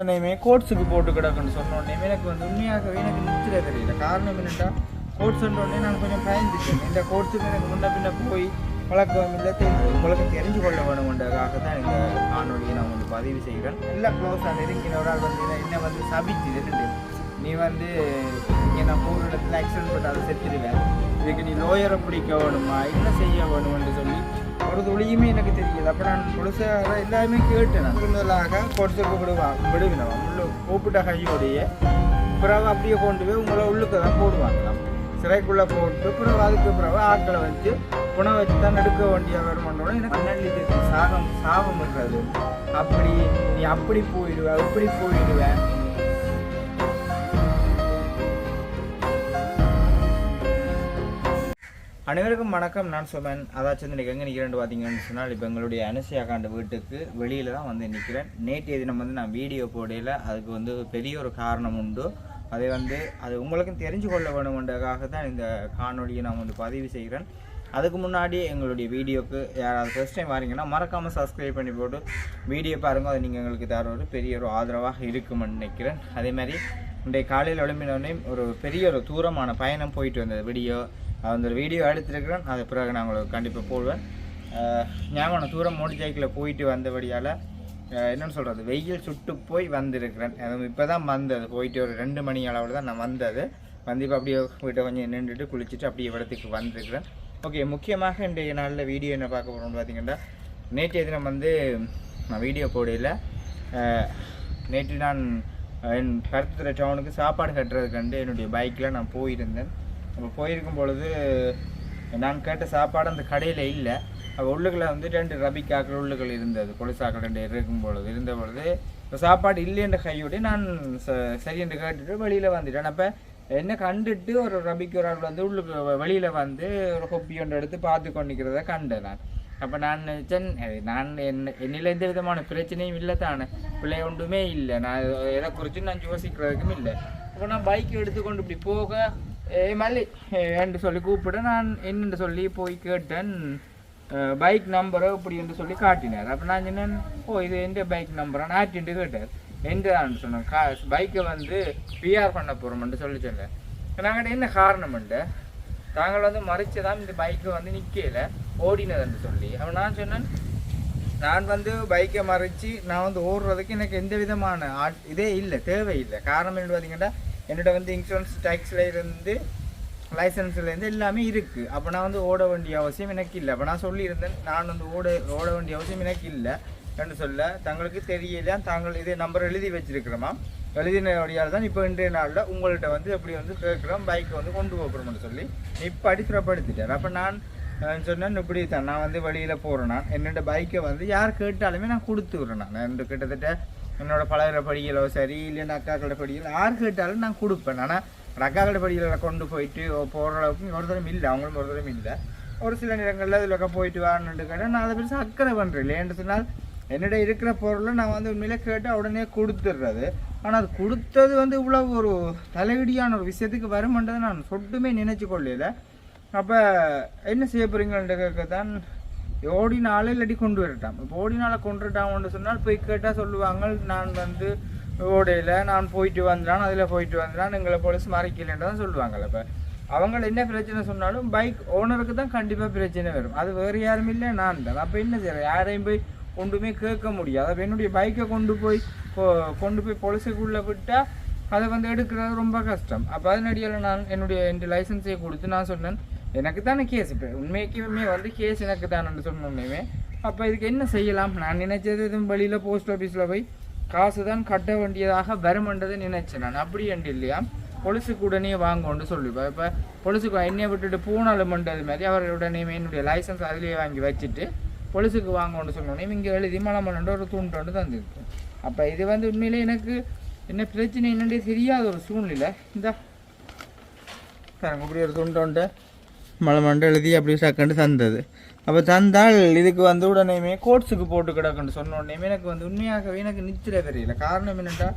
உடனேமே கோட்ஸுக்கு போட்டு கிடக்குன்னு சொன்ன எனக்கு வந்து உண்மையாகவே எனக்கு நிச்சய தெரியல. காரணம் என்னென்னா கோட்ஸ் உடனே நான் கொஞ்சம் பயந்துட்டேன். இந்த கோட்ஸுக்கு எனக்கு முன்ன பின்ன போய் பழக்கம் இல்லை தெரியும் உங்களுக்கு தெரிஞ்சு கொள்ள வேணுமென்றதாக தான் இந்த காணொலியை நான் வந்து பதிவு செய்கிறேன் எல்லாம் க்ளோஸாக நெருங்கின ஒரு ஆள் வந்து என்ன வந்து சபிச்சு ரெண்டு நீ வந்து இங்கே நான் போகிற இடத்துல ஆக்சிடென்ட் பண்ண அதை செத்துடுவேன் இதுக்கு நீ லோயரை பிடிக்க வேணுமா? என்ன செய்ய வேணும்னு சொல்லி ஒரு துளியுமே எனக்கு தெரியல அப்போ நான் முழுசாக எல்லாருமே கேட்டேன். நான் முதலாக கொடுத்துக்கு விடுவான் விடுவினவன் உள்ள கூப்பிட்ட கையோடைய பிறகு அப்படியே கொண்டு போய் உங்களை உள்ளுக்கு தான் போடுவாங்க. சிறைக்குள்ளே போட்டு பிறகு அதுக்கு பிறகு ஆட்களை வச்சு புனை வச்சு தான் எடுக்க வேண்டிய வருமானோட எனக்கு மண்ணள்ளி சாகம் சாகம் சாபம்ன்றது அப்படி நீ அப்படி போயிடுவ இப்படி போயிடுவேன் அனைவருக்கும் வணக்கம். நான் சுமன். அதாச்சும் இன்றைக்கி எங்கே நிற்கிறேன் பார்த்தீங்கன்னு சொன்னால் இப்போ எங்களுடைய அனுசியா காண்ட வீட்டுக்கு வெளியில் தான் வந்து நிற்கிறேன் நேற்றைய தினம் வந்து நான் வீடியோ போடையில் அதுக்கு வந்து பெரிய ஒரு காரணம் உண்டு. அதை வந்து அது உங்களுக்கும் தெரிஞ்சு கொள்ள வேணுமென்றதுக்காக தான் இந்த காணொலியை நான் வந்து பதிவு செய்கிறேன். அதுக்கு முன்னாடி எங்களுடைய வீடியோக்கு யாராவது ஃபஸ்ட் டைம் வரீங்கன்னா மறக்காமல் சப்ஸ்கிரைப் பண்ணி போட்டு வீடியோ பாருங்கள் அது நீங்கள் எங்களுக்கு தர ஒரு பெரிய ஒரு ஆதரவாக இருக்குமென்னு நினைக்கிறேன். அதே மாதிரி இன்றைய காலையில் எழும்பினோடனே ஒரு பெரிய ஒரு தூரமான பயணம் போயிட்டு வந்தது. வீடியோ அந்த வீடியோ எடுத்துருக்கிறேன் அது பிறகு நான் உங்களுக்கு கண்டிப்பாக போடுவேன். ஞாபகம் தூரம் மோட்டர் சைக்கிளில் போயிட்டு வந்தபடியால் என்னென்னு சொல்கிறது வெயில் சுட்டு போய் வந்திருக்கிறேன். அதுவும் இப்போ தான் வந்தது. போயிட்டு ஒரு ரெண்டு மணி அளவில் தான் நான் வந்தது. வந்து இப்போ அப்படியே வீட்டை கொஞ்சம் நின்றுட்டு குளிச்சுட்டு அப்படியே இடத்துக்கு வந்திருக்கிறேன். ஓகே முக்கியமாக இன்றைய நாளில் வீடியோ என்ன பார்க்க போகிறோம்னு பார்த்தீங்கன்னா நேற்றைய தினம் வந்து நான் வீடியோ போடையில் நேற்று நான் என் கருத்துறை டவுனுக்கு சாப்பாடு கட்டுறதுக்கு வந்து என்னுடைய பைக்கில் நான் போயிருந்தேன். அப்போ போயிருக்கும் பொழுது நான் கேட்ட சாப்பாடு அந்த கடையில் இல்லை. அப்போ உள்ளுக்குள்ள வந்து ரெண்டு ரபிக்காக்கள் உள்ளுக்கள் இருந்தது. கொலுசாக்கள் ரெண்டு இருக்கும் பொழுது இருந்த பொழுது இப்போ சாப்பாடு இல்லைன்ற கையோடு நான் ச சரி என்று கேட்டுட்டு வெளியில் வந்துட்டேன். அப்போ என்ன கண்டுட்டு ஒரு ரபிக்கு ஒரு ஆள் வந்து உள்ளுக்கு வெளியில் வந்து ஒரு கொப்பி ஒன்று எடுத்து பார்த்து கொண்டிருக்கிறத கண்டேன் நான். அப்போ நான் நினச்சேன் நான் என்ன என்னில் எந்த விதமான பிரச்சனையும் இல்லை தானே. பிள்ளை ஒன்றுமே இல்லை. நான் எதை குறித்து நான் யோசிக்கிறதுக்கும் இல்லை. அப்போ நான் பைக் எடுத்துக்கொண்டு இப்படி போக ஏ மல்லி. என்று சொல்லி கூப்பிட. நான் என்னென்று சொல்லி போய் கேட்டேன். பைக் நம்பரை இப்படி என்று சொல்லி காட்டினார். அப்போ நான் சொன்னேன் ஓ இது எந்த பைக் நம்பரான்னு நாட்டின்ட்டு கேட்டார் என்றான்னு சொன்னேன். கா பைக்கை வந்து பிஆர் பண்ண போகிறோம்னு சொல்லி சொன்னேன். நாங்கள் என்ன காரணம்ண்டு தாங்கள் வந்து மறைச்சு தான் இந்த பைக்கை வந்து நிற்கல ஓடினதுன்னு சொல்லி. அப்போ நான் சொன்னேன் நான் வந்து பைக்கை மறைச்சு நான் வந்து ஓடுறதுக்கு எனக்கு எந்த விதமான ஆட் இதே இல்லை தேவையில்லை. காரணம் என்ன பார்த்தீங்கன்னா என்னோட வந்து இன்சூரன்ஸ் டேக்ஸில் இருந்து லைசன்ஸ்லேருந்து எல்லாமே இருக்குது அப்போ நான் வந்து ஓட வேண்டிய அவசியம் எனக்கு இல்லை. அப்போ நான் சொல்லியிருந்தேன் நான் வந்து ஓட ஓட வேண்டிய அவசியம் எனக்கு இல்லை. என்று சொல்ல தங்களுக்கு தெரியல. தாங்கள் இதே நம்பர் எழுதி வச்சிருக்கிறோமா எழுதினபடியால் தான் இப்போ இன்றைய நாளில் உங்கள்கிட்ட வந்து எப்படி வந்து கேட்குறோம் பைக்கை வந்து கொண்டு போகிறோம்னு சொல்லி இப்போ அடித்திரப்படுத்திட்டார் அப்போ நான் சொன்னேன் இப்படி தான் நான் வந்து வெளியில் போகிறேன் நான். என்னோட பைக்கை வந்து யார் கேட்டாலுமே நான் கொடுத்து விட்றேன் நான். ரெண்டு கிட்டத்தட்ட என்னோட பழகிற படிகளோ சரி இல்லைன்னா அக்காக்களோட படிகள் யார் கேட்டாலும் நான் கொடுப்பேன். ஆனால் அக்காக்களோட படிகளை கொண்டு போயிட்டு போகிற அளவுக்கு ஒரு தரம் இல்லை அவங்களும் ஒரு தரம் இல்லை. ஒரு சில நேரங்களில் இதில் போயிட்டு வான்னு கேட்டேன் நான் அதை பெருசாக அக்கறை பண்ணுறேன் ஏன்னு சொன்னால் என்னிட இருக்கிற பொருளை நான் வந்து உண்மையிலே கேட்டால் உடனே கொடுத்துட்றது ஆனால் அது கொடுத்தது வந்து இவ்வளோ ஒரு தலையடியான ஒரு விஷயத்துக்கு வருமென்றதை நான் சொட்டுமே நினச்சி கொள்ளல. அப்போ என்ன செய்ய போகிறீங்கன்ற கேட்க தான் ஓடினாலே இல்லாட்டி கொண்டு வரட்டாம். இப்போ ஓடினால கொண்டு சொன்னால் போய் கேட்டால் சொல்லுவாங்க நான் வந்து ஓடையில் நான் போயிட்டு வந்தான் அதில் போயிட்டு வந்தான் எங்களை போலீஸ் மறைக்கலன்னு தான் சொல்லுவாங்கல்ல இப்போ அவங்கள என்ன பிரச்சனை சொன்னாலும் பைக் ஓனருக்கு தான் கண்டிப்பாக பிரச்சனை வரும். அது வேறு யாரும் இல்லை நான் தான். அப்போ என்ன செய்யறேன் யாரையும் போய் கொண்டுமே கேட்க முடியாது. அப்போ என்னுடைய பைக்கை கொண்டு போய் கொ- கொண்டு போய் பொலிசுக்குள்ளே விட்டால் அதை வந்து எடுக்கிறது ரொம்ப கஷ்டம். அப்போ அதனடியால் நான் என்னுடைய என் லைசன்ஸை கொடுத்து நான் சொன்னேன் எனக்கு தானே கேஸ் இப்போ உண்மைக்குமே வந்து கேஸ் எனக்கு தானே சொன்னோன்னே அப்போ இதுக்கு என்ன செய்யலாம்? நான் நினைச்சது எதுவும் வெளியில் போஸ்ட் ஆஃபீஸில் போய் காசு தான் கட்ட வேண்டியதாக வருமன்றதை நினைச்சேன் நான். அப்படி என்று இல்லையா? பொலிசுக்கு உடனே வாங்கன்னு சொல்லிப்பேன் இப்போ பொலிசுக்கு என்னையை விட்டுட்டு பூனாலுமன்றது மாதிரி அவர் உடனே என்னுடைய லைசன்ஸ் அதிலேயே வாங்கி வச்சுட்டு பொலிசுக்கு வாங்கன்னு சொன்னோன்னே இங்கே எழுதி மலமலன்ற ஒரு தூண்டோண்டு தந்துருக்கோம் அப்போ இது வந்து உண்மையிலே எனக்கு என்ன பிரச்சனை என்னன்றே தெரியாத ஒரு சூழ்நிலை. இந்த. பாருங்க இப்படி ஒரு துண்டு மலை மண்டை எழுதி அப்படி சக்கண்டு தந்தது. அப்போ தந்தால் இதுக்கு வந்து உடனேமே கோட்ஸுக்கு போட்டு கிடக்குன்னு சொன்ன உடனே எனக்கு வந்து உண்மையாகவே எனக்கு நிச்சய தெரியல. காரணம் என்னென்னா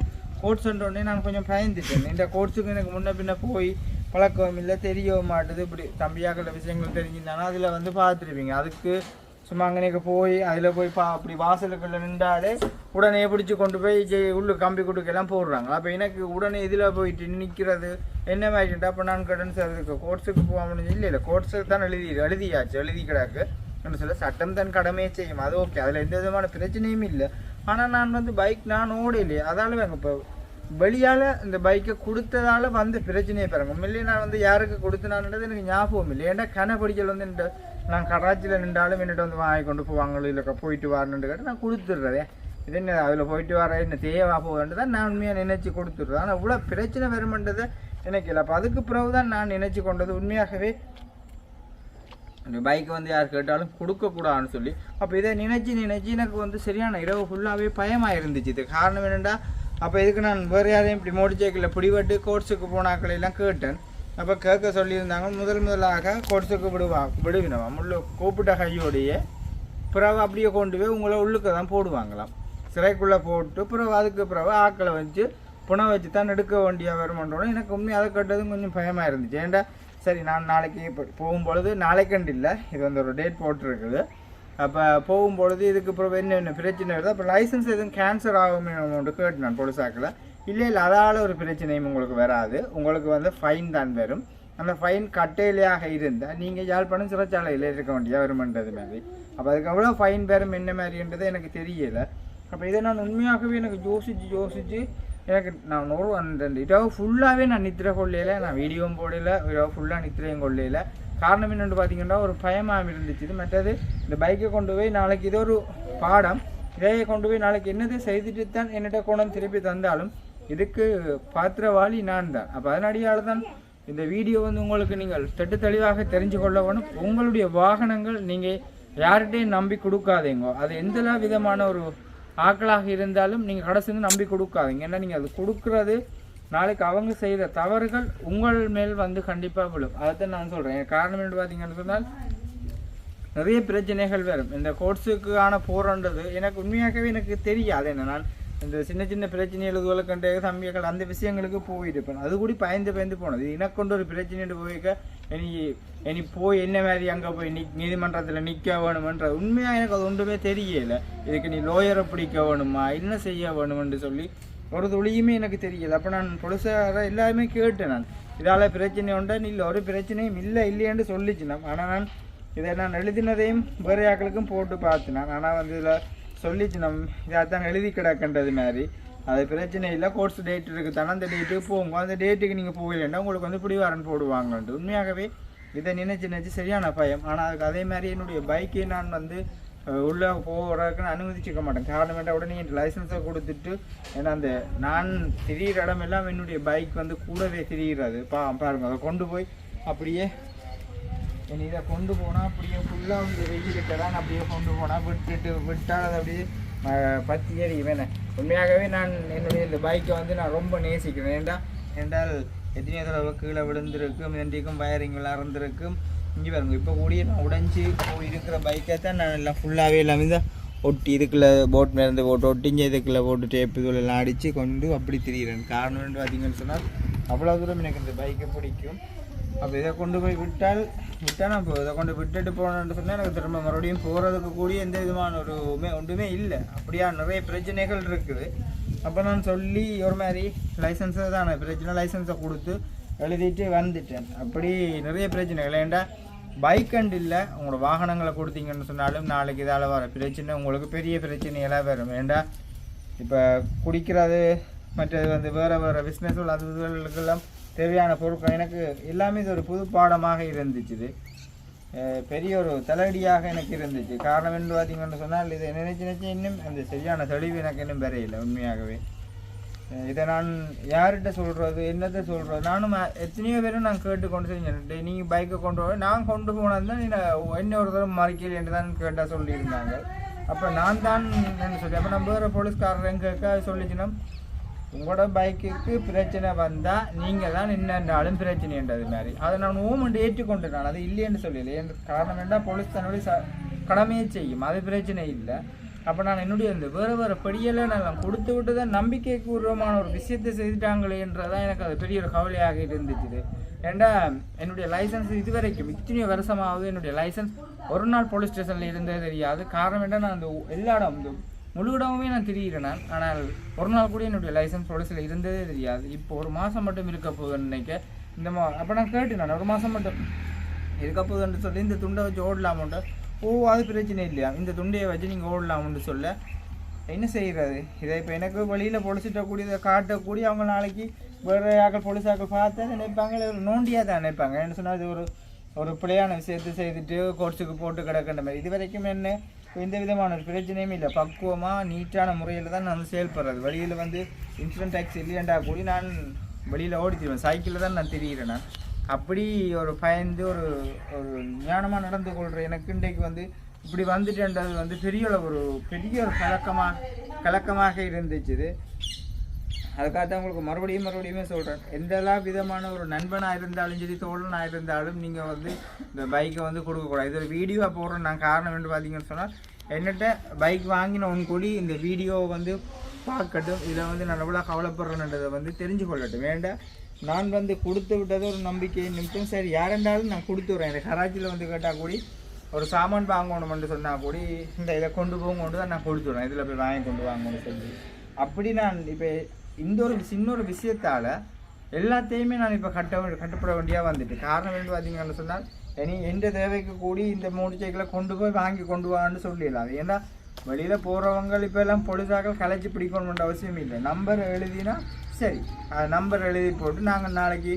கோட்ஸ் உடனே நான் கொஞ்சம் பயந்துட்டேன். இந்த கோட்ஸுக்கு எனக்கு முன்ன பின்ன போய் பழக்கம் இல்லை தெரியவும் மாட்டுது. இப்படி தம்பியாக்கள விஷயங்கள் தெரிஞ்சிருந்தானா அதில் வந்து பார்த்துருப்பீங்க. அதுக்கு சும்மா அங்கனேக்கு போய் அதில் போய் பா அப்படி வாசலுக்குள்ள நின்றாலே உடனே பிடிச்சி கொண்டு போய் ஜெய் உள்ளு கம்பி குடுக்கெல்லாம் போடுறாங்க. அப்போ எனக்கு உடனே இதில் போயிட்டு நிற்கிறது என்ன மாதிரிட்டா அப்போ நான் கடன் சார் இதுக்கு கோர்ஸுக்கு போக முடிஞ்சு இல்லை இல்லை கோர்ஸுக்கு தான் எழுதி எழுதியாச்சு எழுதி கிடாக்கு. என்ன சொல்ல சட்டம் தன் கடமையே செய்யும். அது ஓகே அதில் எந்த விதமான பிரச்சனையும் இல்லை. ஆனால் நான் வந்து பைக் நான் ஓடலையே அதால வேங்க இப்போ வெளியால் இந்த பைக்கை கொடுத்ததால வந்த பிரச்சனையை பாருங்க. உண்மையிலேயே நான் வந்து யாருக்கு கொடுத்தனான்றது எனக்கு ஞாபகம் இல்லை. ஏன்னா கன படிக்கல் வந்து என்கிட்ட நான் கராச்சியில் நின்றாலும் என்னிட்ட வந்து வாங்கி கொண்டு போவாங்களோ இல்லைக்கா போயிட்டு வரணுன்னு கேட்டு நான் கொடுத்துட்றதே இது என்ன அதில் போயிட்டு வர என்ன தேவா போக தான் நான் உண்மையாக நினைச்சு கொடுத்துட்றேன் ஆனால் இவ்வளோ பிரச்சனை வருமென்றதை நினைக்கல அப்போ அதுக்கு பிறகு தான் நான் நினைச்சு கொண்டது உண்மையாகவே இந்த பைக் வந்து யார் கேட்டாலும் கொடுக்கக்கூடாதுன்னு சொல்லி அப்போ இதை நினைச்சு நினைச்சு எனக்கு வந்து சரியான இரவு ஃபுல்லாகவே பயமாக இருந்துச்சு இது காரணம் என்னென்னா அப்போ இதுக்கு நான் வேறு யாரையும் இப்படி மோட்டர் சைக்கிளில் பிடிபட்டு கோர்ஸுக்கு போனாக்களை எல்லாம் கேட்டேன் அப்போ கேட்க சொல்லியிருந்தாங்க முதல் முதலாக கொடுத்துக்கு விடுவா விடுவினவா? உள்ள கூப்பிட்ட கையோடையே பிறகு அப்படியே கொண்டு போய் உங்களை உள்ளுக்க தான் போடுவாங்களாம். சிறைக்குள்ளே போட்டு பிறகு அதுக்கு பிறகு ஆக்களை வச்சு புனை வச்சு தான் எடுக்க வேண்டிய வருமானோட எனக்கு உண்மை அதை கேட்டதும் கொஞ்சம் பயமாக இருந்துச்சு. ஏன்டா சரி நான் நாளைக்கு இப்போ போகும்பொழுது நாளைக்கண்டு இல்லை இது வந்து ஒரு டேட் போட்டிருக்குது. அப்போ போகும்பொழுது இதுக்கு பிறகு என்ன என்ன பிரச்சனை வருது? அப்போ லைசன்ஸ் எதுவும் கேன்சர் ஆகுமே கேட்டு நான் பொலிசாக்கில் இல்லை இல்லை அதால் ஒரு பிரச்சனையும் உங்களுக்கு வராது. உங்களுக்கு வந்து ஃபைன் தான் வரும். அந்த ஃபைன் கட்டையிலையாக இருந்தால் நீங்கள் யாழ்ப்பாணம் சிறைச்சாலையில் இருக்க வேண்டிய வருமன்றது மாதிரி. அப்போ அதுக்கு எவ்வளோ ஃபைன் வரும் என்ன மாதிரின்றது எனக்கு தெரியலை. அப்போ இதை நான் உண்மையாகவே எனக்கு யோசித்து யோசித்து எனக்கு நான் ஒரு அந்த இரவு ஃபுல்லாகவே நான் நித்திரை கொள்ளையில் நான் வீடியோவும் போடல இரவு ஃபுல்லாக நித்திரையும் கொள்ளையில். காரணம் என்னென்னு பார்த்தீங்கன்னா ஒரு பயமாக இருந்துச்சு. இது மற்றது இந்த பைக்கை கொண்டு போய் நாளைக்கு இது ஒரு பாடம். இதையை கொண்டு போய் நாளைக்கு என்னது செய்துட்டு தான் என்னிட்ட கொண்டு திருப்பி தந்தாலும் இதுக்கு பாத்திரவாளி நான் தான். அப்போ அதனடியால் தான் இந்த வீடியோ வந்து உங்களுக்கு நீங்கள் தட்டு தெளிவாக தெரிஞ்சு கொள்ள வேணும். உங்களுடைய வாகனங்கள் நீங்கள் யார்கிட்டையும் நம்பி கொடுக்காதீங்க. அது எந்த விதமான ஒரு ஆக்களாக இருந்தாலும் நீங்கள் கடைசி வந்து நம்பி கொடுக்காதீங்க. ஏன்னா நீங்கள் அது கொடுக்குறது நாளைக்கு அவங்க செய்கிற தவறுகள் உங்கள் மேல் வந்து கண்டிப்பாக விழும். அதைத்தான் நான் சொல்கிறேன் காரணம் என்ன பார்த்தீங்கன்னு சொன்னால் நிறைய பிரச்சனைகள் வரும். இந்த கோர்ஸுக்கான போராண்டது எனக்கு உண்மையாகவே எனக்கு தெரியாது. என்ன நான் இந்த சின்ன சின்ன பிரச்சனை எழுதுவதை கண்டு தம்பிகள் அந்த விஷயங்களுக்கு போயிருப்பேன் அது கூட பயந்து பயந்து போனது. எனக்கு கொண்டு ஒரு பிரச்சனைட்டு போயிருக்க இனி இனி போய் என்ன மாதிரி அங்கே போய் நிக் நீதிமன்றத்தில் நிற்க வேணுமென்ற உண்மையாக எனக்கு அது ஒன்றுமே தெரியல. இதுக்கு நீ லோயரை பிடிக்க வேணுமா? என்ன செய்ய வேணுமென்று சொல்லி ஒரு துளியுமே எனக்கு தெரியல. அப்போ நான் பொலிசார எல்லாருமே கேட்டேன் நான். இதால் பிரச்சனை உண்டா? இல்லை ஒரு பிரச்சனையும் இல்லை இல்லையென்று சொல்லிச்சு. நான் ஆனால் நான் இதை நான் எழுதினதையும் வேறு ஆக்களுக்கும் போட்டு பார்த்தேன் ஆனால் வந்து இதில் சொல்லிச்சு நம் இதாக தான் எழுதி கிடக்கின்றது மாதிரி. அது பிரச்சனை இல்லை கோர்ஸ் டேட் இருக்குது தானே அந்த டேட்டுக்கு போங்க. அந்த டேட்டுக்கு நீங்கள் போகலைன்னா உங்களுக்கு வந்து பிடிவாரன் போடுவாங்கன்ட்டு. உண்மையாகவே இதை நினைச்சு நினச்சி சரியான பயம். ஆனால் அதுக்கு அதே மாதிரி என்னுடைய பைக்கை நான் வந்து உள்ளே போகிறதுக்குன்னு போகிறதுக்கு அனுமதிச்சிக்க மாட்டேன். காரணம் வேண்டாம் உடனே என் லைசன்ஸை கொடுத்துட்டு ஏன்னா அந்த நான் திரியிற இடம் எல்லாம் என்னுடைய பைக் வந்து கூடவே திரிகிறது பா பாருங்கள் அதை கொண்டு போய் அப்படியே இனி இதை கொண்டு போனால் அப்படியே ஃபுல்லாக வந்து வெயிலுக்கு தான் அப்படியே கொண்டு போனால் விட்டுட்டு விட்டால் அது அப்படியே அஹ், பத்தி உண்மையாகவே நான் என்னுடைய இந்த பைக்கை வந்து நான் ரொம்ப நேசிக்கிறேன். ஏன்டா என்றால் எத்தனையோ தடவை கீழே விழுந்திருக்கும் என்டிக்கும் வயரிங் விளாண்டிருக்கும் இங்கே பாருங்க இப்போ கூடிய நான் உடைஞ்சி போய் இருக்கிற பைக்கை தான் நான் எல்லாம் ஃபுல்லாகவே எல்லாமே தான் ஒட்டி இதுக்குள்ள போட் மேலேருந்து போட்டு ஒட்டிஞ்ச இதுக்குள்ள போட்டு டேப்பு இதுல எல்லாம் அடித்து கொண்டு அப்படி திரியிறேன். காரணம் என்று பார்த்தீங்கன்னு சொன்னால் அவ்வளோ தூரம் எனக்கு இந்த பைக்கை பிடிக்கும். அப்போ இதை கொண்டு போய் விட்டால் விட்டால் நான் இப்போ இதை கொண்டு விட்டுட்டு போனேன்னு சொன்னால் எனக்கு திரும்ப மறுபடியும் போகிறதுக்கு கூடிய எந்த விதமான ஒரு ஒன்றுமே இல்லை. அப்படியா? நிறைய பிரச்சனைகள் இருக்குது. அப்போ நான் சொல்லி ஒரு மாதிரி லைசன்ஸை தான் பிரச்சனை லைசன்ஸை கொடுத்து எழுதிட்டு வந்துட்டேன். அப்படி நிறைய பிரச்சனைகள். ஏண்டா? பைக் அண்ட் இல்லை. உங்களோட வாகனங்களை கொடுத்தீங்கன்னு சொன்னாலும் நாளைக்கு இதால் வர பிரச்சனை உங்களுக்கு பெரிய பிரச்சனையெல்லாம் வரும். ஏண்டா? இப்போ குடிக்கிறது மற்றது வந்து வேறு வேறு பிஸ்னஸ் அது இதுகளுக்கெல்லாம் தேவையான பொருட்கள். எனக்கு எல்லாமே இது ஒரு புது பாடமாக இருந்துச்சு இது பெரிய ஒரு தலையடியாக எனக்கு இருந்துச்சு. காரணம் என்று பார்த்தீங்கன்னு சொன்னால் இதை நினைச்சு நினைச்சு இன்னும் அந்த சரியான தெளிவு எனக்கு இன்னும் பெறையில்லை உண்மையாகவே. இதை நான் யார்கிட்ட சொல்கிறது என்னத்தை சொல்கிறது நானும் எத்தனையோ பேரும் நான் கேட்டு கொண்டு செஞ்சேன் நீங்கள் பைக்கை கொண்டு போக நான் கொண்டு போனது தான் நீங்கள் என்ன ஒரு தடவை மறைக்கல என்று தான் கேட்டால் சொல்லியிருந்தாங்க. அப்போ நான் தான் என்ன சொல்லி அப்போ நம்ம வேறு போலீஸ்காரரையும் கேட்க சொல்லிச்சுன்னா உங்களோட பைக்குக்கு பிரச்சனை வந்தால் நீங்கள் தான் என்னென்றாலும் பிரச்சனைன்றது மாதிரி. அதை நான் ஓமெண்ட் ஏற்றுக்கொண்டு நான் அது இல்லைன்னு சொல்லல என் காரணம் என்ன? போலீஸ் தன்னுடைய ச கடமையை செய்யும். அது பிரச்சனை இல்லை. அப்போ நான் என்னுடைய இந்த வேறு வேறு படியெல்லாம் நான் கொடுத்து விட்டு தான் நம்பிக்கைபூர்வமான ஒரு விஷயத்தை செய்துட்டாங்களேன்றதான் எனக்கு அது பெரிய ஒரு கவலையாக இருந்துச்சு. ஏண்டா என்னுடைய லைசன்ஸ் இதுவரைக்கும் இத்தனையோ வருஷமாவது என்னுடைய லைசன்ஸ் ஒரு நாள் போலீஸ் ஸ்டேஷனில் இருந்தே தெரியாது. காரணம் என்ன நான் அந்த எல்லா இடம் இந்த முழு இடமுமே நான் தெரிகிறேன் நான். ஆனால் ஒரு நாள் கூட என்னுடைய லைசன்ஸ் போலீஸில் இருந்ததே தெரியாது. இப்போ ஒரு மாதம் மட்டும் இருக்க போகுதுன்னு நினைக்க இந்த மா அப்போ நான் கேட்டேன் நான் ஒரு மாதம் மட்டும். இருக்க போகுதுன்னு சொல்லி இந்த துண்டை வச்சு ஓடலாமோன்ட்டு. ஓ அது பிரச்சனை இல்லையா? இந்த துண்டையை வச்சு நீங்கள் ஓடலாம்னு சொல்ல. என்ன செய்கிறது இதை இப்போ எனக்கு வழியில் பொழிச்சிட்டக்கூடிய இதை காட்டக்கூடிய அவங்க நாளைக்கு வேறு ஆக்கள் பொலிசாக்கள் பார்த்தா நினைப்பாங்க இல்லை ஒரு நோண்டியாக தான் நினைப்பாங்க. என்ன சொன்னால் இது ஒரு ஒரு பிள்ளையான விஷயத்தை செய்துட்டு கோர்ஸுக்கு போட்டு கிடக்கின்ற மாதிரி. இது வரைக்கும் என்ன எந்த விதமான ஒரு பிரச்சனையும் இல்லை. பக்குவமாக நீட்டான முறையில் தான் நான் வந்து செயல்படுறது. வழியில் வந்து இன்சூரன்ஸ் டேக்ஸ் இல்லையண்டா கூடி நான் வெளியில் ஓடித்திருவேன். சைக்கிளில் தான் நான் தெரிகிறேன் நான். அப்படி ஒரு பயந்து ஒரு ஒரு ஞானமாக நடந்து கொள்கிற எனக்கு இன்றைக்கு வந்து இப்படி வந்துட்டேன்றது வந்து பெரிய ஒரு பெரிய ஒரு கலக்கமாக கலக்கமாக இருந்துச்சு இது. அதுக்காக தான் உங்களுக்கு மறுபடியும் மறுபடியுமே சொல்கிறேன் எந்தெல்லாம் விதமான ஒரு நண்பனாக இருந்தாலும் சரி தோழனாக இருந்தாலும் நீங்கள் வந்து இந்த பைக்கை வந்து கொடுக்கக்கூடாது இது ஒரு வீடியோவாக போடுறோம் நான் காரணம் என்று பார்த்தீங்கன்னு சொன்னால் என்னட்ட பைக் வாங்கின கூடி இந்த வீடியோவை வந்து பார்க்கட்டும். இதில் வந்து நான் எவ்வளோ கவலைப்படுறேன்றதை வந்து தெரிஞ்சு கொள்ளட்டும். வேண்டாம் நான் வந்து கொடுத்து விட்டது ஒரு நம்பிக்கை நிமிஷம் சரி யாரெண்டாலும் நான் கொடுத்து விட்றேன். இந்த கராச்சியில் வந்து கேட்டால் கூடி ஒரு சாமான் வாங்கணும்னு சொன்னால் கூட இந்த இதை கொண்டு போங்க கொண்டு தான் நான் கொடுத்துட்றேன் இதில் போய் வாங்கி கொண்டு வாங்கணும்னு சொல்லி. அப்படி நான் இப்போ இந்த ஒரு சின்ன ஒரு விஷயத்தால் எல்லாத்தையுமே நான் இப்போ கட்ட கட்டுப்பட வேண்டியாக வந்துட்டு. காரணம் என்ன பார்த்தீங்கன்னு சொன்னால் இனி எந்த தேவைக்கு கூடி இந்த மூணு சைக்கிளை கொண்டு போய் வாங்கி கொண்டு வான்னு சொல்லிடலாம். ஏன்னா வெளியில் போகிறவங்க இப்போ எல்லாம் பொழுதாக கலைச்சி பிடிக்கணுன்ற அவசியம் இல்லை. நம்பர் எழுதினா சரி. நம்பர் எழுதி போட்டு நாங்கள் நாளைக்கு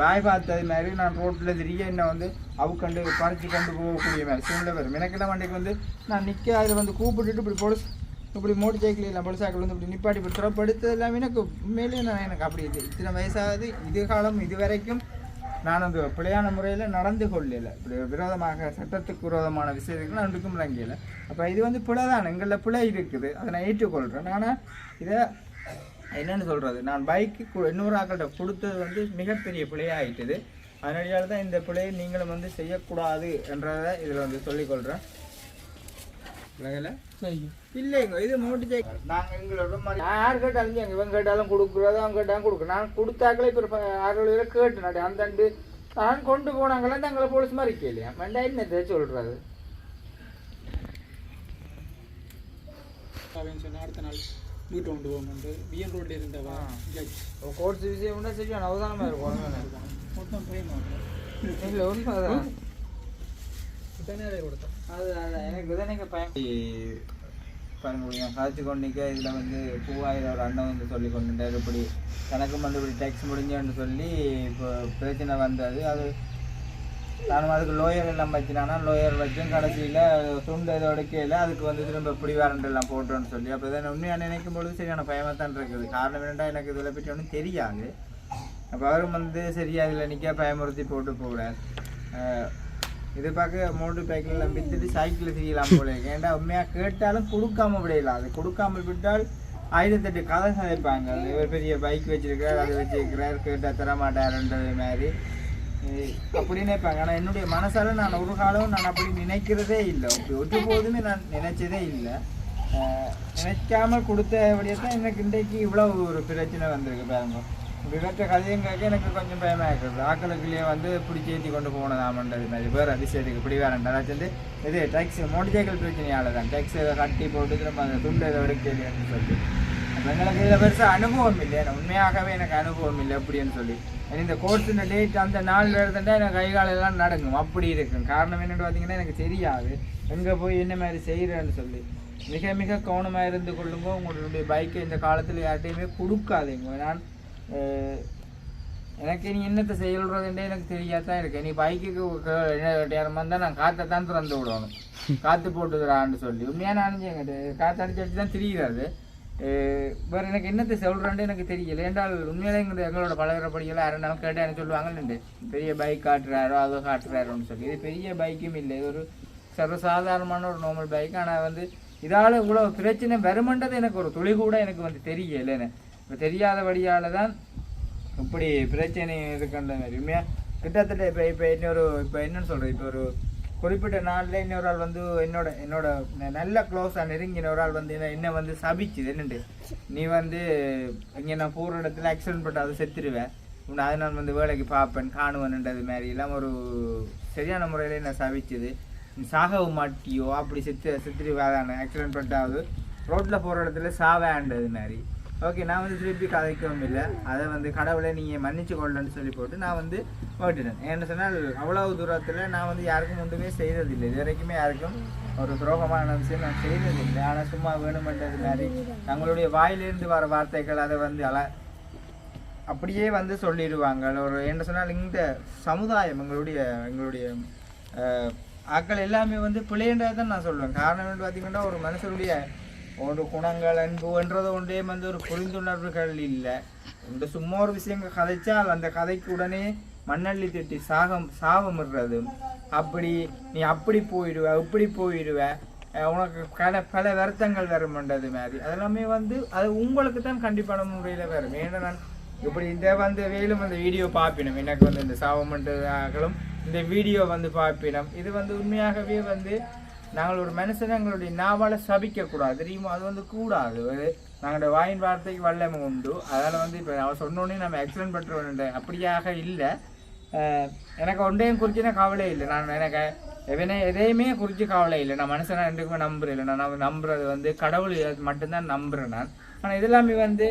வாய் பார்த்தது மாதிரி நான் ரோட்டில் திரிய என்ன வந்து அவுக்கண்டு பறித்து கொண்டு போகக்கூடிய மாதிரி சூழ்நிலை வரும். எனக்கு என்ன வண்டிக்கு வந்து நான் நிற்க அதில் வந்து கூப்பிட்டுட்டு இப்படி போட்டு இப்படி மோட்டர் சைக்கிள் இல்லை பொலிஸ் சைக்கிள் வந்து இப்படி நிப்பாட்டி இப்படி படுத்தது எல்லாமே எனக்கு உண்மையிலேயே நான் எனக்கு அப்படி இது இத்தனை வயசாகுது இது காலம் இது வரைக்கும் நான் அந்த பிழையான முறையில் நடந்து கொள்ளலை. இப்படி விரோதமாக சட்டத்துக்கு விரோதமான விஷயத்துக்கு நான் இருக்கும் இறங்கல அப்போ இது வந்து பிழை தான். எங்களில் பிழை இருக்குது. அதை நான் ஏற்றுக்கொள்கிறேன் ஆனால் இதை என்னென்னு சொல்கிறது நான் பைக்கு இன்னொரு ஆக்கள்கிட்ட கொடுத்தது வந்து மிகப்பெரிய பிழையாகிட்டது அதனால தான் இந்த பிழையை நீங்களும் வந்து செய்யக்கூடாது என்றதை இதில் வந்து சொல்லிக்கொள்கிறேன் இல்லைங்க இது மூட்டு நாங்கள் எங்களோட மாதிரி யார் கேட்டாலும் எங்க இவன் கேட்டாலும் கொடுக்குறதோ அவங்க கேட்டாலும் நான் கொடுத்தாக்களே இப்போ ஆறு பேரை கேட்டு நாட்டி அந்தண்டு நான் கொண்டு போனாங்களே தங்களை போலீஸ் மாதிரி கேள்வியா வேண்டா என்னத்தை சொல்றது அவன் சொன்ன அடுத்த நாள் வீட்டு கொண்டு போகும்போது பிஎன் ரோட்ல இருந்தவா ஜட்ஜ் கோர்ஸ் விஷயம் உண்டா சரியான அவதானமாக இருக்கும் மொத்தம் இல்லை உடனே கொடுத்தான் அது எனக்கு முடியும் காய்ச்சி கொண்டிக்க இதில் வந்து பூவாயிரம் ஒரு அண்ணன் வந்து சொல்லி கொண்டுட்டார் இப்படி கணக்கு வந்து இப்படி டேக்ஸ் முடிஞ்சோன்னு சொல்லி இப்போ பிரச்சனை வந்தது. அது நானும் அதுக்கு லோயர் எல்லாம் வச்சினானா லோயர் வச்சும் கடைசியில் துண்டு ஏதோ எடுக்கையில் அதுக்கு வந்து திரும்ப இப்படி வாரண்ட் எல்லாம் போட்டோன்னு சொல்லி. அப்போ தான் உண்மையாக நினைக்கும் பொழுது சரியான பயமாக தான் இருக்குது. காரணம் என்னடா எனக்கு இதில் பற்றி ஒன்றும் தெரியாது. அப்போ அவரும் வந்து சரியாக இதில் நிற்க பயமுறுத்தி போட்டு போகிறார் இது பார்க்க மோட்டர் சைக்கிளில் வித்துட்டு சைக்கிளில் செய்யலாம் போல. ஏன்டா உண்மையாக கேட்டாலும் கொடுக்காம விடையலாம் அது கொடுக்காமல் விட்டால் ஆயிரத்தெட்டு கதை சதைப்பாங்க. இவர் பெரிய பைக் வச்சிருக்கிறார் அதை வச்சிருக்கிறார் கேட்டால் தர மாட்டாருன்றது மாதிரி அப்படின்னு நினைப்பாங்க. ஆனால் என்னுடைய மனசால நான் ஒரு காலம் நான் அப்படி நினைக்கிறதே இல்லை. அப்படி ஒட்டு போதுமே நான் நினைச்சதே இல்லை. நினைக்காமல் கொடுத்த கொடுத்தபடியே தான் எனக்கு இன்றைக்கு இவ்வளோ ஒரு பிரச்சனை வந்திருக்கு பாருங்க. விவற்ற கதையும் கேட்க எனக்கு கொஞ்சம் பயமாக இருக்குது. ஆக்களுக்குள்ளேயே வந்து பிடிச்சி ஏற்றி கொண்டு போனதாமன்றது மாதிரி வேறு அதிசயத்துக்கு இப்படி வேறண்டா வந்து இது டாக்ஸி மோட்டர் சைக்கிள் பிரச்சனையால தான் டேக்ஸி இதை கட்டி போட்டு திரும்ப அந்த துண்டு இதை எடுக்கலைன்னு சொல்லி. அப்போ எங்களுக்கு இதில் பெருசாக அனுபவம் இல்லை. எனக்கு உண்மையாகவே எனக்கு அனுபவம் இல்லை அப்படின்னு சொல்லி. இந்த கோர்ஸின் டேட் அந்த நாள் எழுதுண்டா எனக்கு கை காலெல்லாம் நடக்கும் அப்படி இருக்கும். காரணம் என்னென்னு பார்த்தீங்கன்னா எனக்கு தெரியாது. எங்கே போய் என்ன மாதிரி செய்கிறேன்னு சொல்லி. மிக மிக கவனமாக இருந்து கொள்ளுங்க. உங்களுடைய பைக்கை இந்த காலத்தில் யார்ட்டையுமே கொடுக்காதீங்க. நான் எனக்கு நீ என்னத்தை செய்யறதுன்றே எனக்கு தெரியாதான் இருக்கு. நீ பைக்குக்கு நேரம் வந்தால் நான் காற்றை தான் திறந்து விடணும். காற்று போட்டுக்கிறான்னு சொல்லி. உண்மையாக நான் எங்கிட்ட காற்று அடிச்சு அடிச்சு தான் தெரியாது வேறு எனக்கு என்னத்தை சொல்கிறேன்ட்டு எனக்கு தெரியல. ஏன்றால் உண்மையிலே எங்கள் எங்களோட பழகிறபடியெல்லாம் யாருனாலும் கேட்டால் எனக்கு சொல்லுவாங்கன்னு பெரிய பைக் காட்டுறாரோ அதோ காட்டுறாரோன்னு சொல்லி. இது பெரிய பைக்கும் இல்லை. இது ஒரு சர்வசாதாரணமான ஒரு நார்மல் பைக் ஆனால் வந்து இதால் இவ்வளோ பிரச்சனை வருமன்றது எனக்கு ஒரு துளி கூட எனக்கு வந்து தெரியலைன்னு. இப்போ தெரியாதபடியால் தான் இப்படி பிரச்சனை இருக்கின்ற மாதிரி. உண்மையாக கிட்டத்தட்ட இப்போ இப்போ இன்னொரு இப்போ என்னன்னு சொல்கிறது இப்போ ஒரு குறிப்பிட்ட நாளில் இன்னொரு ஆள் வந்து என்னோட என்னோட நல்ல க்ளோஸாக நெருங்கின ஒரு ஆள் வந்து என்ன என்ன வந்து சபிச்சுது. என்னண்டு? நீ வந்து இங்கே நான் போகிற இடத்துல ஆக்சிடென்ட் பட்டு அதை செத்துருவேன் உன்னை அதை நான் வந்து வேலைக்கு பார்ப்பேன் காணுவேன்ன்றது மாதிரி எல்லாம் ஒரு சரியான முறையில் என்ன சபிச்சுது. நீ சாகவும் மாட்டியோ அப்படி செத்து செத்துருவாதான ஆக்சிடென்ட் பட்டாவது ரோட்டில் போகிற இடத்துல சாவேன்றது மாதிரி. ஓகே நான் வந்து திருப்பி கதைக்கவும் இல்லை. அதை வந்து கடவுளை நீங்கள் மன்னிச்சு கொள்ளன்னு சொல்லி போட்டு நான் வந்து ஓட்டிட்டேன் ஏன்னு சொன்னால் அவ்வளவு தூரத்தில் நான் வந்து யாருக்கும் ஒன்றுமே செய்ததில்லை. இது வரைக்குமே யாருக்கும் ஒரு துரோகமான விஷயம் நான் செய்ததில்லை. ஆனால் சும்மா வேணுமென்றது மாதிரி தங்களுடைய வாயிலிருந்து வர வார்த்தைகள் அதை வந்து அல அப்படியே வந்து சொல்லிடுவாங்க. ஒரு என்ன சொன்னால் இந்த சமுதாயம் எங்களுடைய எங்களுடைய ஆக்கள் ஆட்கள் எல்லாமே வந்து பிள்ளைன்றதை தான் நான் சொல்லுவேன் காரணம் பார்த்தீங்கன்னா ஒரு மனுஷனுடைய ஒரு குணங்கள் அன்பு என்றது ஒன்றே வந்து ஒரு புரிந்துணர்வுகள் இல்லை. இந்த சும்மா ஒரு விஷயங்கள் கதைச்சால் அந்த கதைக்கு உடனே மண்ணள்ளி திட்டி சாகம் சாபமிடுறது அப்படி நீ அப்படி போயிடுவ இப்படி போயிடுவ. உனக்கு பல பல வருத்தங்கள் வரும்ன்றது மாதிரி. அதெல்லாமே வந்து அது உங்களுக்கு தான் கண்டிப்பான முறையில் வரும். ஏன்னா நான் இப்படி இந்த வந்து வேலும் அந்த வீடியோ பார்ப்பினோம் எனக்கு வந்து இந்த சாவமன்றதாகளும் இந்த வீடியோ வந்து பார்ப்பினோம் இது வந்து உண்மையாகவே வந்து நாங்கள் ஒரு மனுஷனை எங்களுடைய நாவால் சபிக்கக்கூடாது. தெரியுமா? அது வந்து கூடாது. அது நாங்களுடைய வாயின் வார்த்தைக்கு வல்லமை உண்டு. அதனால் வந்து இப்போ அவன் சொன்னோடனே நம்ம எக்ஸலன்ட் பண்ணுறோம் அப்படியாக இல்லை. எனக்கு ஒன்றையும் குறிச்சின கவலை இல்லை. நான் எனக்கு எவனே எதையுமே குறித்து கவலை இல்லை. நான் மனுஷனை ரெண்டுக்குமே நம்புறேன் இல்லை நான் நம்புறது வந்து கடவுள் மட்டும்தான் நம்புறேன் நான். ஆனால் இதெல்லாமே வந்து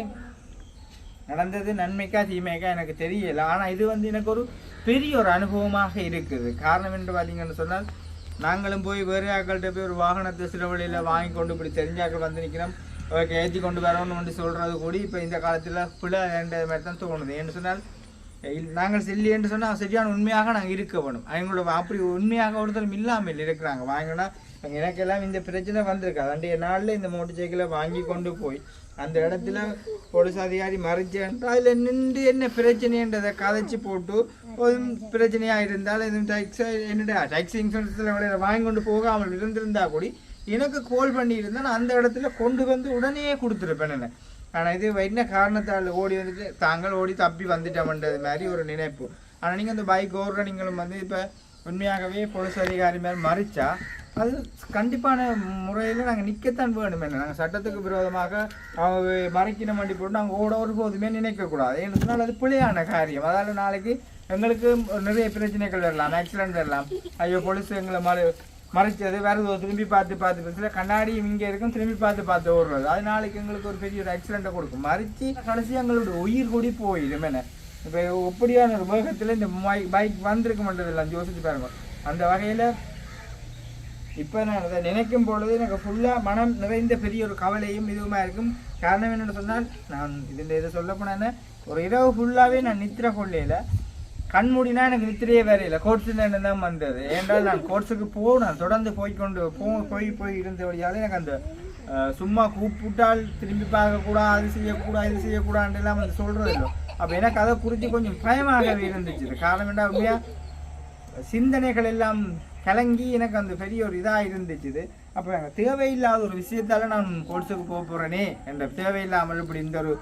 நடந்தது நன்மைக்கா தீமைக்கா எனக்கு தெரியலை. ஆனால் இது வந்து எனக்கு ஒரு பெரிய ஒரு அனுபவமாக இருக்குது. காரணம் என்று பார்த்தீங்கன்னு சொன்னால் நாங்களும் போய் வேறு ஆக்கள்கிட்ட போய் ஒரு வாகனத்தை சில வழியில் வாங்கி கொண்டு இப்படி தெரிஞ்சாக்கள் வந்து நிற்கிறோம் ஏற்றி கொண்டு வரணும்னு வந்து சொல்கிறது கூட இப்போ இந்த காலத்தில் பிள்ளை வேண்டிய மாதிரி தான் தோணுது. ஏன்னு சொன்னால் நாங்கள் செல்லி என்று சொன்னால் சரியான உண்மையாக நாங்கள் இருக்க வேணும். அவங்களோட அப்படி உண்மையாக ஒருத்தரும் இல்லாமல் இருக்கிறாங்க. வாங்கினா எனக்கெல்லாம் இந்த பிரச்சனை வந்திருக்கு. அதாண்டிய நாளில் இந்த மோட்டர் சைக்கிளை வாங்கி கொண்டு போய் அந்த இடத்துல போலீஸ் அதிகாரி மறைச்சேன்ட்டு அதில் நின்று என்ன பிரச்சனைன்றதை கதைச்சி போட்டு ஒரு பிரச்சனையாக இருந்தால் இது டாக்ஸ் என்னடா டாக்ஸி இன்சூரன்ஸில் விளையாட வாங்கி கொண்டு போகாமல் இருந்திருந்தா கூட எனக்கு கால் பண்ணியிருந்தா நான் அந்த இடத்துல கொண்டு வந்து உடனே கொடுத்துருப்பேன் என்ன ஆனால் இது என்ன காரணத்தால் ஓடி வந்துட்டு தாங்கள் ஓடி தப்பி வந்துட்டோம்ன்றது மாதிரி ஒரு நினைப்பு. ஆனால் நீங்கள் அந்த பைக் ஓடுற நீங்களும் வந்து இப்போ உண்மையாகவே போலீஸ் அதிகாரி மாதிரி மறிச்சா அது கண்டிப்பான முறையில் நாங்கள் நிற்கத்தான் வேணும் என்ன நாங்கள் சட்டத்துக்கு விரோதமாக அவங்க மறைக்கின வண்டி போட்டு நாங்கள் ஓட ஒரு போதுமே நினைக்கக்கூடாது ஏன்னு அது பிள்ளையான காரியம். அதால் நாளைக்கு எங்களுக்கு நிறைய பிரச்சனைகள் வரலாம் ஆக்சிடென்ட் வரலாம். ஐயோ போலீஸ் எங்களை மறு மறைச்சது வேற திரும்பி பார்த்து பார்த்து பேசல கண்ணாடி இங்கே இருக்கும் திரும்பி பார்த்து பார்த்து ஓடுறது. அது நாளைக்கு எங்களுக்கு ஒரு பெரிய ஒரு ஆக்சிடெண்ட்டை கொடுக்கும். மறைச்சி கடைசி எங்களுடைய உயிர் கூடி போயிடும். என்ன? இப்போ எப்படியான ஒரு வேகத்தில் இந்த பைக் வந்திருக்க மாட்டதெல்லாம் யோசிச்சு பாருங்க. அந்த வகையில் இப்போ நான் அதை நினைக்கும் பொழுது எனக்கு ஃபுல்லாக மனம் நிறைந்த பெரிய ஒரு கவலையும் இதுவுமாக இருக்கும். காரணம் என்னென்னு சொன்னால் நான் இதில் இதை சொல்ல போனேன்னா ஒரு இரவு ஃபுல்லாகவே நான் நித்திர கொள்ளையில் கண்மூடினா எனக்கு நித்திரையே வேற இல்லை. கோர்ஸில் தான் வந்தது? ஏன்றால் நான் கோர்ஸுக்கு நான் தொடர்ந்து போய்க்கொண்டு போ போய் போய் இருந்தபடியால் எனக்கு அந்த சும்மா கூப்பிட்டால் திரும்பி பார்க்கக்கூடாது அது செய்யக்கூடாது இது செய்யக்கூடாதுலாம் எல்லாம் வந்து சொல்கிறது இல்லை. அப்போ எனக்கு அதை குறித்து கொஞ்சம் பயமாகவே இருந்துச்சு. காரணம் என்ன அப்படியா சிந்தனைகள் எல்லாம் கலங்கி எனக்கு அந்த பெரிய ஒரு இதாக இருந்துச்சு இது அப்போ எனக்கு தேவையில்லாத ஒரு விஷயத்தால் நான் கோர்ஸுக்கு போக போகிறேனே என்ற தேவையில்லாமல் இப்படி இந்த ஒரு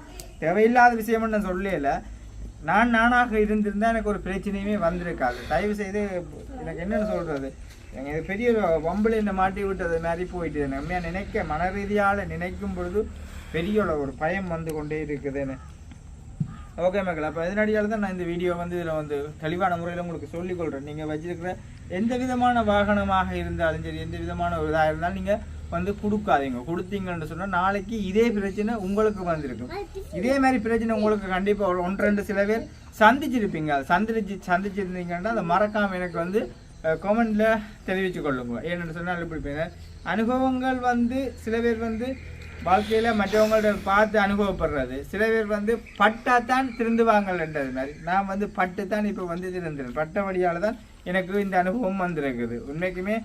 தேவையில்லாத விஷயம்னு நான் சொல்லல. நான் நானாக இருந்திருந்தால் எனக்கு ஒரு பிரச்சனையுமே வந்திருக்காது. தயவு செய்து எனக்கு என்னென்னு சொல்கிறது எனக்கு இது பெரிய ஒரு வம்பில் என்னை மாட்டி விட்டது மாதிரி போயிட்டு எனக்கு உண்மையாக நினைக்க மன ரீதியால் நினைக்கும் பொழுது பெரிய ஒரு பயம் வந்து கொண்டே இருக்குதுன்னு. ஓகே மக்கள் அப்போ இதனடியால் தான் நான் இந்த வீடியோ வந்து இதில் வந்து தெளிவான முறையில் உங்களுக்கு சொல்லிக்கொள்கிறேன் நீங்கள் வச்சிருக்கிற எந்த விதமான வாகனமாக இருந்தாலும் சரி எந்த விதமான ஒரு இதாக இருந்தாலும் நீங்கள் வந்து கொடுக்காதீங்க. கொடுத்தீங்கன்னு சொன்னால் நாளைக்கு இதே பிரச்சனை உங்களுக்கு வந்திருக்கும். இதே மாதிரி பிரச்சனை உங்களுக்கு கண்டிப்பாக ஒரு ஒன்று ரெண்டு சில பேர் சந்திச்சிருப்பீங்க. அது சந்திச்சு சந்திச்சிருந்தீங்கன்னா அதை மறக்காமல் எனக்கு வந்து கமெண்டில் தெரிவித்து கொள்ளுங்க. ஏன்னு சொன்னால் இப்படி அனுபவங்கள் வந்து சில பேர் வந்து வாழ்க்கையில் மற்றவங்கள்ட்ட பார்த்து அனுபவப்படுறது. சில பேர் வந்து பட்டாத்தான் திருந்துவாங்கன்றது மாதிரி. நான் வந்து பட்டு தான் இப்போ வந்து திருந்துறேன். பட்டபடியால் தான் எனக்கு இந்த அனுபவம் வந்திருக்குது. உண்மைக்குமே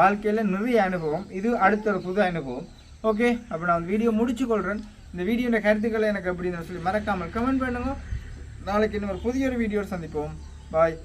வாழ்க்கையில் நிறைய அனுபவம். இது அடுத்த ஒரு புது அனுபவம். ஓகே? அப்போ நான் வந்து வீடியோ முடிச்சு கொள்கிறேன் இந்த வீடியோட கருத்துக்களை எனக்கு அப்படின்னு சொல்லி மறக்காமல் கமெண்ட் பண்ணுங்க. நாளைக்கு இன்னும் ஒரு புதிய ஒரு வீடியோ சந்திப்போம். பாய்.